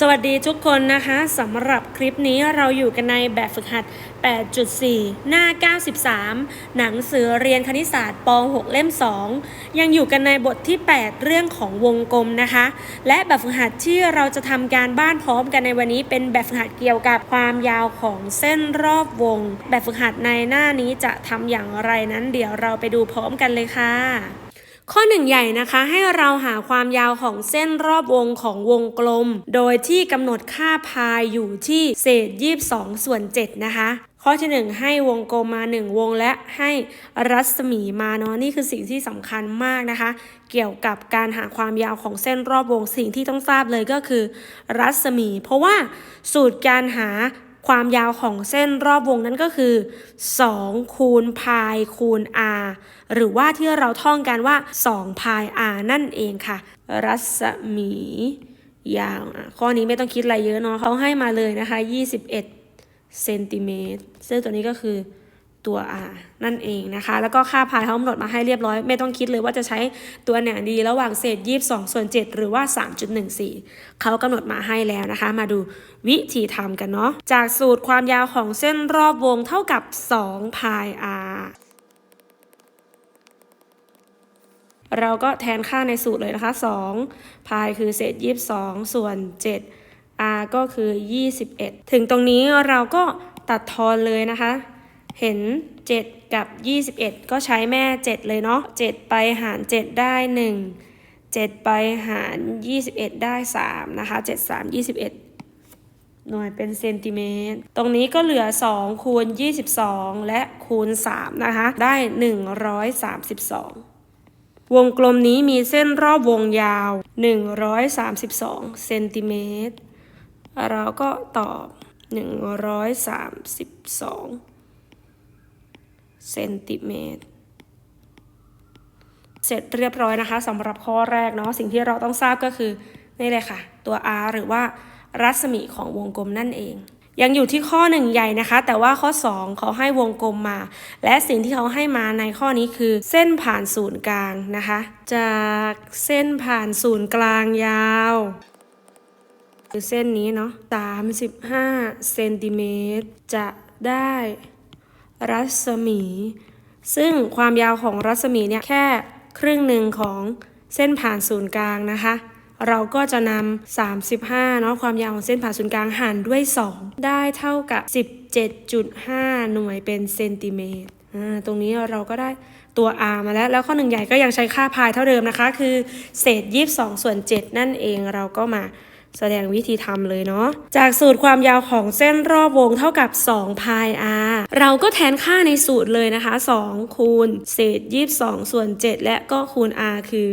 สวัสดีทุกคนนะคะสำหรับคลิปนี้เราอยู่กันในแบบฝึกหัด 8.4 หน้า 93 หนังสือเรียนคณิตศาสตร์ป .6 เล่ม 2 ยังอยู่กันในบทที่ 8 เรื่องของวงกลมนะคะ และแบบฝึกหัดที่เราจะทำการบ้านพร้อมกันในวันนี้ เป็นแบบฝึกหัดเกี่ยวกับความยาวของเส้นรอบวง แบบฝึกหัดในหน้านี้จะทำอย่างไรนั้น เดี๋ยวเราไปดูพร้อมกันเลยค่ะ ข้อหนึ่งใหญ่นะคะให้เราหาความยาวของเส้นรอบวงของวงกลม โดยที่กำหนดค่าพายอยู่ที่เศษ 22 ส่วน 7 นะคะ ข้อที่ 1 ให้วงกลมมา 1 วงและให้รัศมีมาเนาะนี่คือสิ่งที่สำคัญมากนะคะ เกี่ยวกับการหาความยาวของเส้นรอบวงสิ่งที่ต้องทราบเลยก็คือ รัศมี เพราะว่าสูตรการหา ความยาวของเส้นรอบวงนั้นก็คือ 2 คูณพายคูณ r หรือว่าที่เราท่องกันว่า2พาย r นั่นเองค่ะ รัศมียาวข้อนี้ไม่ต้องคิดอะไรเยอะเนาะเขาให้มาเลยนะคะ 21เซนติเมตรซึ่งตัวนี้ก็คือ ตัว r นั่นเองนะคะ แล้วก็ค่าพายเขากำหนดมาให้เรียบร้อย ไม่ต้องคิดเลยว่าจะใช้ตัวไหนดีระหว่างเศษ 22 ส่วน 7 หรือว่า 3.14 เขากำหนดมาให้แล้วนะคะ มาดูวิธีทำกันเนาะ จากสูตรความยาวของเส้นรอบวงเท่ากับ2พาย r เราก็แทนค่าในสูตรเลยนะคะ 2 พายคือเศษ 22 ส่วน 7 r ก็คือ 21 ถึงตรงนี้เราก็ตัดทอนเลยนะคะ เห็น 7 กับ 21 ก็ใช้แม่ 7 เลยเนาะ7 ไปหาร 7 ได้ 1 7 ไปหาร 21 ได้ 3 นะคะ 7 3 21 หน่วยเป็นเซนติเมตร ตรงนี้ก็เหลือ 2 คูณ 22 และคูณ 3 นะคะ ได้ 132 วงกลมนี้มีเส้นรอบวงยาว 132 เซนติเมตร เราก็ตอบ 132 เซนติเมตร เสร็จเรียบร้อยนะคะสำหรับข้อแรกเนาะสิ่งที่เราต้องทราบก็คือนี่เลยค่ะ ตัว r หรือว่ารัศมีของวงกลมนั่นเอง ยังอยู่ที่ข้อหนึ่งใหญ่นะคะ แต่ว่าข้อ 2 เขาให้วงกลมมา และสิ่งที่เขาให้มาในข้อนี้คือ เส้นผ่านศูนย์กลางนะคะ จากเส้นผ่านศูนย์กลางยาวคือเส้นนี้เนาะ35เซนติเมตรจะได้ รัศมี ซึ่งความยาวของรัศมีเนี่ยแค่ครึ่งหนึ่งของเส้นผ่านศูนย์กลางนะคะ เราก็จะนำ35เนาะความยาวของเส้นผ่านศูนย์กลางหารด้วย 2 ได้เท่ากับ 17.5 หน่วยเป็นเซนติเมตรอ่าตรงนี้เราก็ได้ตัว r มาแล้ว แล้วข้อหนึ่งใหญ่ก็ยังใช้ค่าพายเท่าเดิมนะคะ คือเศษ 22 ส่วน 7 นั่นเองเราก็มา แสดงวิธีทำเลยเนาะ จากสูตรความยาวของเส้นรอบวงเท่ากับ2พาย r เราก็แทนค่าในสูตรเลยนะคะ 2 คูณเศษ 22 ส่วน 7 และก็คูณ r คือ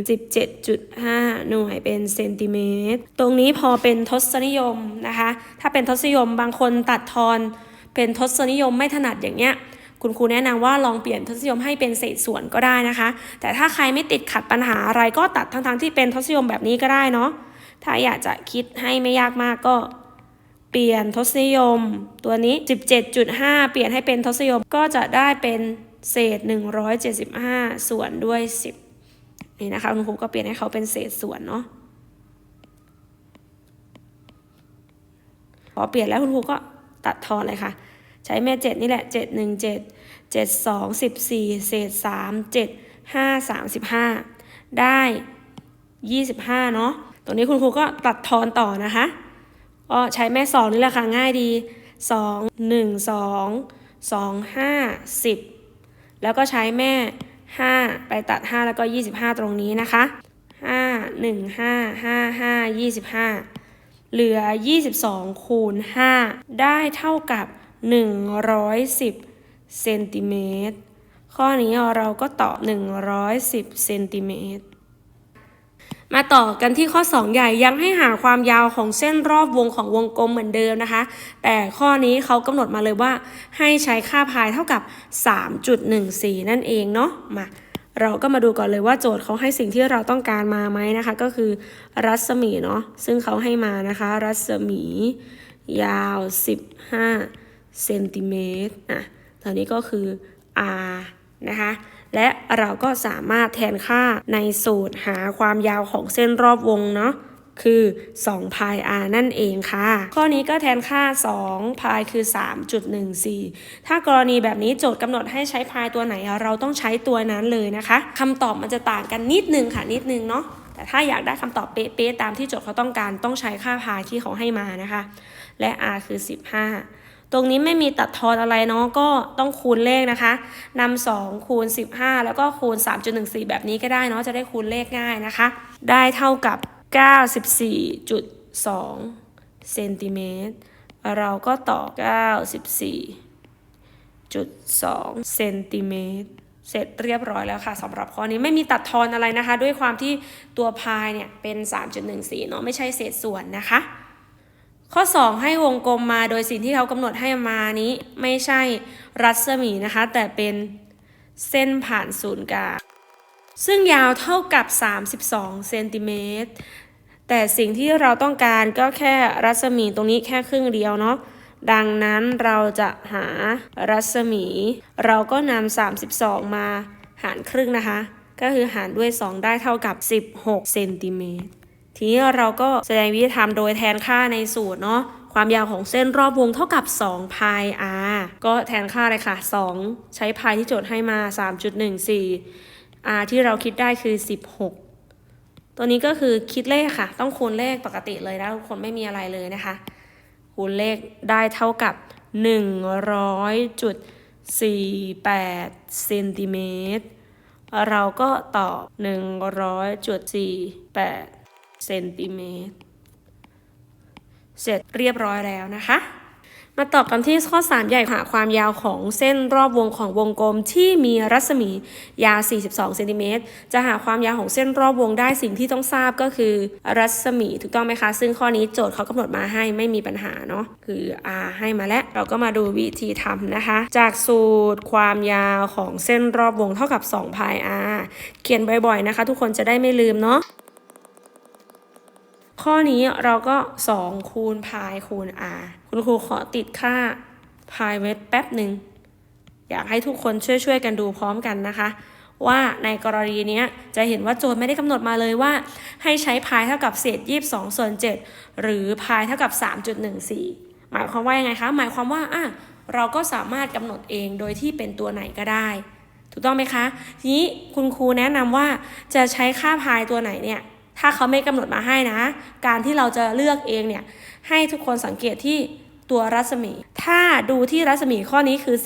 17.5 หน่วยเป็นเซนติเมตร ตรงนี้พอเป็นทศนิยมนะคะ ถ้าเป็นทศนิยมบางคนตัดทอน เป็นทศนิยมไม่ถนัดอย่างเงี้ยคุณครูแนะนำว่าลองเปลี่ยนทศนิยมให้เป็นเศษส่วนก็ได้นะคะ แต่ถ้าใครไม่ติดขัดปัญหาอะไรก็ตัดทั้งๆที่เป็นทศนิยมแบบนี้ก็ได้เนาะ ถ้าอยากจะคิดให้ไม่ยากมากก็เปลี่ยนทศนิยม ตัวนี้ 17.5 เปลี่ยนให้เป็นทศนิยมก็จะได้เป็นเศษ 175 ส่วนด้วย 10 นี่นะคะคุณครูก็เปลี่ยนให้เขาเป็นเศษส่วนเนาะพอเปลี่ยนแล้วคุณครูก็ตัดทอนเลยค่ะ ใช้แม่7นี่แหละ7 1 7 7 2 14เศษ3 7 5 35ได้25เนาะ ตรงนี้คุณครูก็ตัดทอนต่อนะคะก็ใช้แม่สองนี่แหละค่ะง่ายดี 2 1 2 2 5 10 แล้วก็ใช้แม่ 5 ไปตัด 5 แล้วก็ 25 ตรงนี้นะคะ 5 1 5 5 5 25 เหลือ 22 คูณ 5 ได้เท่ากับ 110 เซนติเมตร ข้อนี้เราก็ตอบ 110 เซนติเมตร มาต่อกันที่ข้อ 2 ใหญ่ยังให้หาความยาวของเส้นรอบวงของวงกลมเหมือนเดิมนะคะ แต่ข้อนี้เขากำหนดมาเลยว่า ให้ใช้ค่าพายเท่ากับ 3.14 นั่นเองเนาะมาเราก็มาดูก่อนเลยว่าโจทย์เขาให้สิ่งที่เราต้องการมาไหมนะคะ ก็คือรัศมีเนาะซึ่งเขาให้มานะคะ รัศมี ยาว 15เซนติเมตรอะตอนนี้ก็คือ r นะคะ และเราก็สามารถแทนค่าในสูตรหาความยาวของเส้นรอบวงเนาะคือ2พาย r นั่นเองค่ะ ข้อนี้ก็แทนค่า2พายคือ 3.14 ถ้ากรณีแบบนี้โจทย์กำหนดให้ใช้พายตัวไหน เราต้องใช้ตัวนั้นเลยนะคะคำตอบมันจะต่างกันนิดนึงค่ะนิดนึงเนาะแต่ถ้าอยากได้คำตอบเป๊ะๆตามที่โจทย์เขาต้องการต้องใช้ค่าพายที่เขาให้มานะคะ และ r คือ 15 ตรงนี้ไม่มีตัดทอนอะไรเนาะก็ต้องคูณเลขนะคะนำ2คูณ 15 แล้วก็คูณ 3.14 แบบนี้ก็ได้เนาะจะได้คูณเลขง่ายนะคะ ได้เท่ากับ 94.2เซนติเมตรเราก็ต่อ 94.2เซนติเมตรเสร็จเรียบร้อยแล้วค่ะสำหรับข้อนี้ไม่มีตัดทอนอะไรนะคะ ด้วยความที่ตัวพายเนี่ยเป็น 3.14เนาะไม่ใช่เศษส่วนนะคะ ข้อ 2 ให้วงกลมมาโดยสิ่งที่เขากำหนดให้มานี้ไม่ใช่รัศมีนะคะ แต่เป็นเส้นผ่านศูนย์กลางซึ่งยาวเท่ากับ 32 เซนติเมตร แต่สิ่งที่เราต้องการก็แค่รัศมีตรงนี้แค่ครึ่งเดียวเนาะ ดังนั้นเราจะหารัศมี เราก็นำ 32 มาหารครึ่งนะคะ ก็คือหารด้วย 2 ได้เท่ากับ 16 เซนติเมตร ทีนี้เราก็แสดงวิธีทำโดยแทนค่าในสูตรเนาะความยาวของเส้นรอบวงเท่ากับ2พาย r ก็แทนค่าเลยค่ะ 2 ใช้พายที่โจทย์ให้มา 3.14 r ที่เราคิดได้คือ 16 ตัวนี้ก็คือคิดเลขค่ะ ต้องคูณเลขปกติเลยนะทุกคนไม่มีอะไรเลยนะคะ คูณเลขได้เท่ากับ 100.48เซนติเมตรเราก็ตอบ 100.48 เซนติเมตร เสร็จเรียบร้อยแล้วนะคะ มาตอบกันที่ข้อ 3 ใหญ่ค่ะความยาวของเส้นรอบวงของวงกลมที่มีรัศมียาว 42 เซนติเมตร จะหาความยาวของเส้นรอบวงได้สิ่งที่ต้องทราบก็คือรัศมีถูกต้องไหมคะ ซึ่งข้อนี้โจทย์เขากำหนดมาให้ไม่มีปัญหาเนาะ คือ r ให้มาแล้ว เราก็มาดูวิธีทำนะคะ จากสูตรความยาวของเส้นรอบวงเท่ากับ2พาย r เขียนบ่อยๆนะคะ ทุกคนจะได้ไม่ลืมเนาะ ข้อนี้เราก็ 2 คูณพายคูณ r คุณครูขอติดค่าพายไว้แป๊บหนึ่ง อยากให้ทุกคนช่วยๆกันดูพร้อมกันนะคะ ว่าในกรณีนี้จะเห็นว่าโจทย์ไม่ได้กำหนดมาเลยว่า ให้ใช้พายเท่ากับเศษ 22 ส่วน 7 หรือพายเท่ากับ 3.14 หมายความว่ายังไงคะ หมายความว่าอะเราก็สามารถกำหนดเองโดยที่เป็นตัวไหนก็ได้ ถูกต้องไหมคะ ทีนี้คุณครูแนะนำว่าจะใช้ค่าพายตัวไหนเนี่ย ถ้าเขาไม่กำหนดมาให้นะ การที่เราจะเลือกเองเนี่ยให้ทุกคนสังเกตที่ตัวรัศมี ถ้าดูที่รัศมีข้อนี้คือ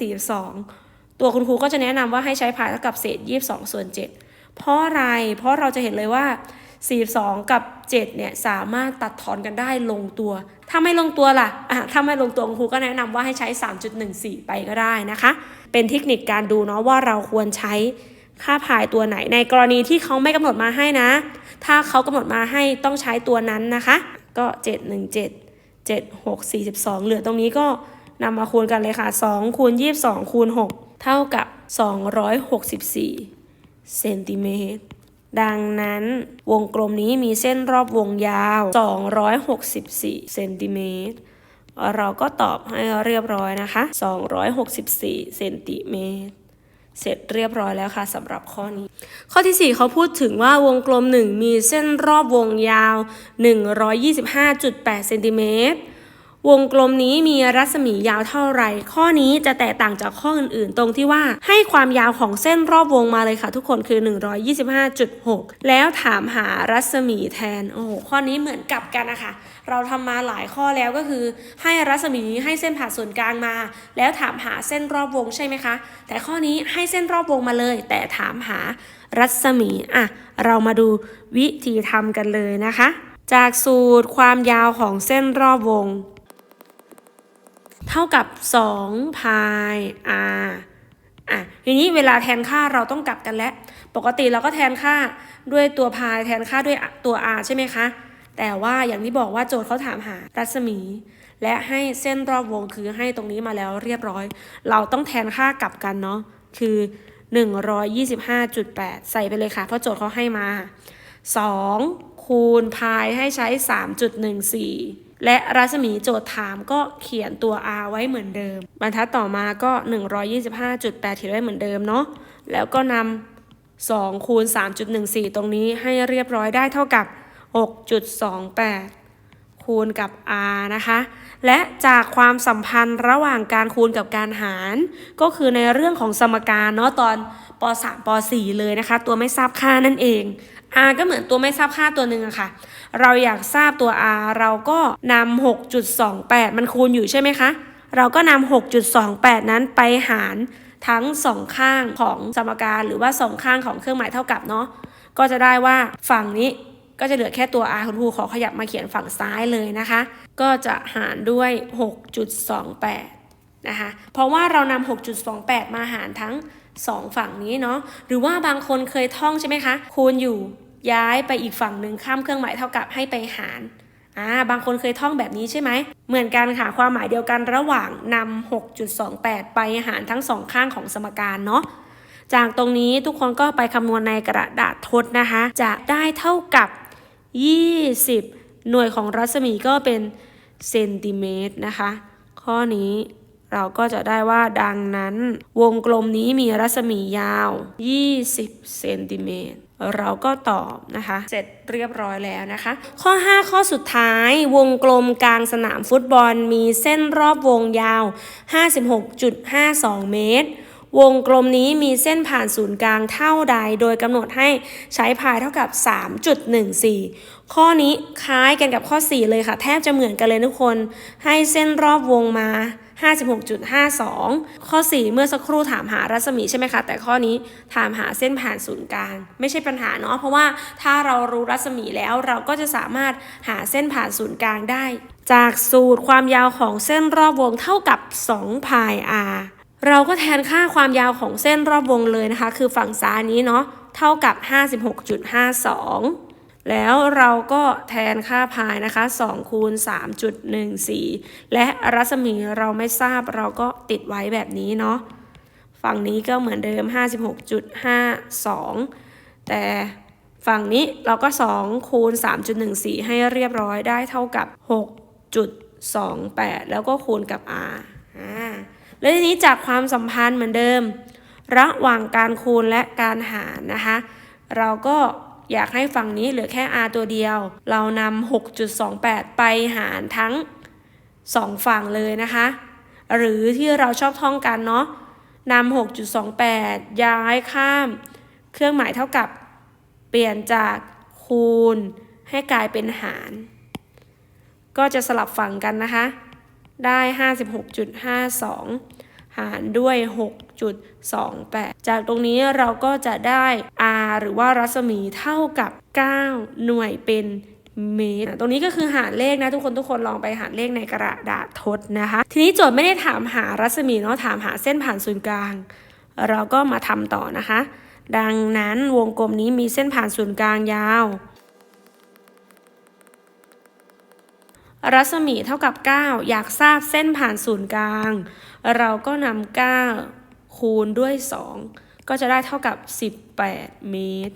42 ตัวคุณครูก็จะแนะนำว่าให้ใช้พายเท่ากับเศษ 22 ส่วน 7 เพราะอะไร เพราะเราจะเห็นเลยว่า 42 กับ 7 เนี่ยสามารถตัดทอนกันได้ลงตัว ถ้าไม่ลงตัวล่ะอะถ้าไม่ลงตัวคุณครูก็แนะนำว่าให้ใช้ 3.14 ไปก็ได้นะคะ เป็นเทคนิคการดูเนาะว่าเราควรใช้ค่าพายตัวไหนในกรณีที่เขาไม่กำหนดมาให้นะ ถ้าเขากำหนดมาให้ต้องใช้ตัวนั้นนะคะ ก็ 717 7 6 42 เหลือตรงนี้ก็นำมาคูณกันเลยค่ะ2คูณ22คูณ6เท่ากับ 264 เซนติเมตร ดังนั้นวงกลมนี้มีเส้นรอบวงยาว 264 เซนติเมตร เราก็ตอบให้เรียบร้อยนะคะ 264 เซนติเมตร เสร็จเรียบร้อยแล้วค่ะสำหรับข้อนี้ ข้อที่ 4 เขาพูดถึงว่าวงกลม 1 มีเส้นรอบวงยาว 125.8เซนติเมตร วงกลมนี้มีรัศมียาวเท่าไร ข้อนี้จะแตกต่างจากข้ออื่นๆ ตรงที่ว่าให้ความยาวของเส้นรอบวงมาเลยค่ะ ทุกคนคือ 125.6 แล้วถามหารัศมีแทน โอ้โห ข้อนี้เหมือนกับกันนะคะ เราทำมาหลายข้อแล้วก็คือ ให้รัศมีให้เส้นผ่าศูนย์กลางมา แล้วถามหาเส้นรอบวงใช่ไหมคะ แต่ข้อนี้ให้เส้นรอบวงมาเลย แต่ถามหารัศมี อะ เรามาดูวิธีทำกันเลยนะคะ จากสูตรความยาวของเส้นรอบวง เท่ากับ2พาย r อะทีนี้เวลาแทนค่าเราต้องกลับกันแล้ว ปกติเราก็แทนค่าด้วยตัวพายแทนค่าด้วยตัว r ใช่ไหมคะ แต่ว่าอย่างที่บอกว่าโจทย์เขาถามหารัศมี และให้เส้นรอบวงคือให้ตรงนี้มาแล้วเรียบร้อย เราต้องแทนค่ากลับกันเนาะคือ 125.8 ใส่ไปเลยค่ะ เพราะโจทย์เขาให้มา 2 คูณพายให้ใช้ 3.14 และรัศมีโจทย์ถามก็เขียนตัว r ไว้เหมือนเดิม บรรทัดต่อมาก็ 125.8เขียนไว้เหมือนเดิมเนาะแล้วก็นำ2คูณ3.14 ตรงนี้ให้เรียบร้อยได้เท่ากับ 6.28 คูณกับ r นะคะ และจากความสัมพันธ์ระหว่างการคูณกับการหาร ก็คือในเรื่องของสมการเนาะตอนป .3 ป .4 เลยนะคะ ตัวไม่ทราบค่านั่นเอง r ก็เหมือนตัวไม่ทราบค่าตัวหนึ่งอะค่ะ เราอยากทราบตัว r เราก็นำ6.28 มันคูณอยู่ใช่ไหมคะ เราก็นำ6.28 นั้นไปหารทั้งสองข้างของสมการหรือว่าสองข้างของเครื่องหมายเท่ากับเนาะ ก็จะได้ว่าฝั่งนี้ก็จะเหลือแค่ตัว r คุณครูขอขยับมาเขียนฝั่งซ้ายเลยนะคะ ก็จะหารด้วย 6.28 นะคะ เพราะว่าเรานำ6.28 มาหารทั้ง 2 ฝั่งนี้เนาะ หรือว่าบางคนเคยท่องใช่ไหมคะ คูณอยู่ย้ายไปอีกฝั่งหนึ่งข้ามเครื่องหมายเท่ากับให้ไปหารอ่าบางคนเคยท่องแบบนี้ใช่ไหม เหมือนกันค่ะ ความหมายเดียวกันระหว่างนำ6.28 ไปหารทั้งสองข้างของสมการเนาะจากตรงนี้ทุกคนก็ไปคำนวณในกระดาษทดนะคะ จะได้เท่ากับ 20 หน่วยของรัศมีก็เป็นเซนติเมตรนะคะ ข้อนี้ เราก็จะได้ว่าดังนั้น วงกลมนี้มีรัศมียาว 20 เซนติเมตร เราก็ตอบนะคะ เสร็จเรียบร้อยแล้วนะคะ ข้อ 5 ข้อสุดท้าย วงกลมกลางสนามฟุตบอลมีเส้นรอบวงยาว 56.52 เมตร วงกลมนี้มีเส้นผ่านศูนย์กลางเท่าใด โดยกำหนดให้ใช้พายเท่ากับ 3.14 ข้อนี้คล้ายกันกับข้อ 4 เลยค่ะ แทบจะเหมือนกันเลยทุกคน ให้เส้นรอบวงมา 56.52 ข้อ 4 เมื่อสักครู่ถามหารัศมีใช่ไหมคะ แต่ข้อนี้ถามหาเส้นผ่านศูนย์กลางไม่ใช่ปัญหาเนาะเพราะว่าถ้าเรารู้รัศมีแล้วเราก็จะสามารถหาเส้นผ่านศูนย์กลางได้ จากสูตรความยาวของเส้นรอบวงเท่ากับ2พาย r เราก็แทนค่าความยาวของเส้นรอบวงเลยนะคะ คือฝั่งซ้ายนี้เนาะเท่ากับ 56.52 แล้วเราก็แทนค่าพายนะคะ2คูณ3.14 และรัศมีเราไม่ทราบเราก็ติดไว้แบบนี้เนาะฝั่งนี้ก็เหมือนเดิม 56.52 แต่ฝั่งนี้เราก็ 2 คูณ 3.14 ให้เรียบร้อยได้เท่ากับ 6.28 แล้วก็คูณกับ r อ่าแล้วทีนี้จากความสัมพันธ์เหมือนเดิม ระหว่างการคูณและการหารนะคะ เราก็ อยากให้ฝั่งนี้เหลือแค่ r ตัวเดียว เรานำ6.28 ไปหารทั้ง 2 ฝั่งเลยนะคะ หรือที่เราชอบท่องกันเนาะนำ6.28 ย้ายข้าม เครื่องหมายเท่ากับเปลี่ยนจากคูณให้กลายเป็นหาร ก็จะสลับฝั่งกันนะคะ ได้ 56.52 หารด้วย 6.28 จากตรงนี้เราก็จะได้ r หรือว่ารัศมีเท่ากับ 9 หน่วยเป็นเมตร ตรงนี้ก็คือหารเลขนะทุกคนทุกคนลองไปหารเลขในกระดาษทดนะคะ ทีนี้โจทย์ไม่ได้ถามหารัศมีเนาะถามหาเส้นผ่านศูนย์กลาง เราก็มาทำต่อนะคะ ดังนั้นวงกลมนี้มีเส้นผ่านศูนย์กลางยาว รัศมีเท่ากับ 9 อยากทราบเส้นผ่านศูนย์กลาง เราก็นำ9คูณด้วย 2 ก็จะได้เท่ากับ 18 เมตร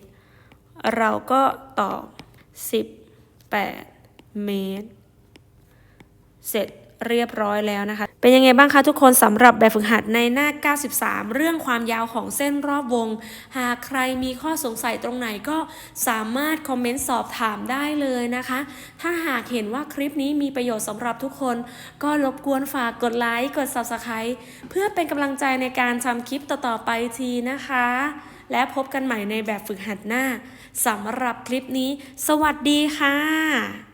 เราก็ตอบ 18 เมตร เสร็จเรียบร้อยแล้วนะคะ เป็นยังไงบ้างคะทุกคนสำหรับแบบฝึกหัดในหน้า 93 เรื่องความยาวของเส้นรอบวง หากใครมีข้อสงสัยตรงไหนก็สามารถคอมเมนต์สอบถามได้เลยนะคะ ถ้าหากเห็นว่าคลิปนี้มีประโยชน์สำหรับทุกคน ก็รบกวนฝากกดไลค์กด Subscribe เพื่อเป็นกำลังใจในการทำคลิปต่อๆไปทีนะคะ และพบกันใหม่ในแบบฝึกหัดหน้าสำหรับคลิปนี้ สวัสดีค่ะ